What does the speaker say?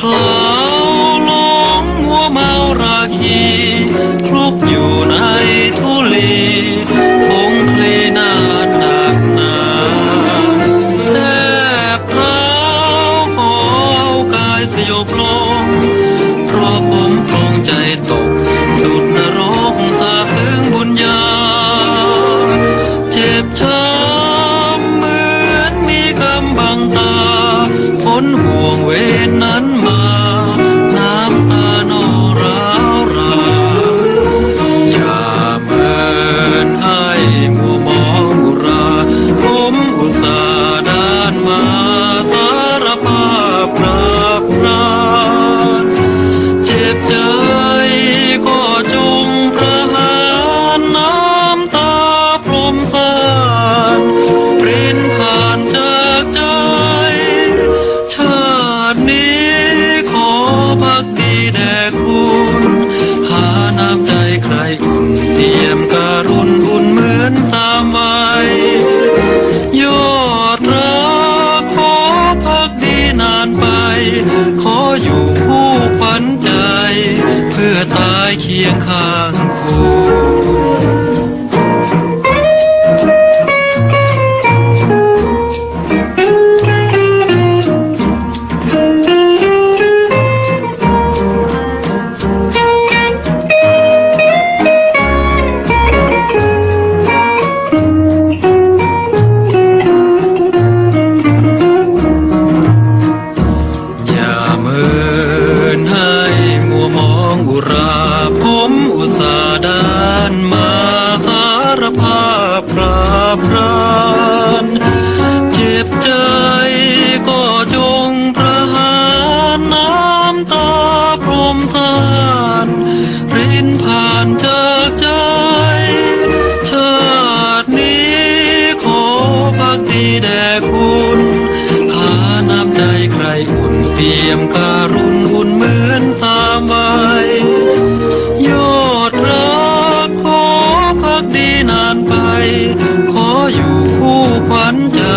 เคล้าลงหัวเมาราคีคลุกอยู่ในทุลีคงคลีนาหนักหนาแทบเท้าหอกายสยบลงเพราะผมโปรงใจตกดุดนรกสาเพิงบุญญา น้ำใจใครอุ่นเปี่ยมการุณอุ่นเหมือนสามวัยยอดรักขอพักดีนานไป ขออยู่คู่ขวัญใจ เพื่อตายเคียงข้างคู่ ดานมาสารภาพปราบรานเจ็บใจก็จงประหารน้ำตาพรมสานรินผ่านจากใจ ชาตินี้ขอพักดีแด่คุณหาน้ำใจใครอุ่นเปี่ยมการุณอุ่นเหมือนสามใบ I'm done.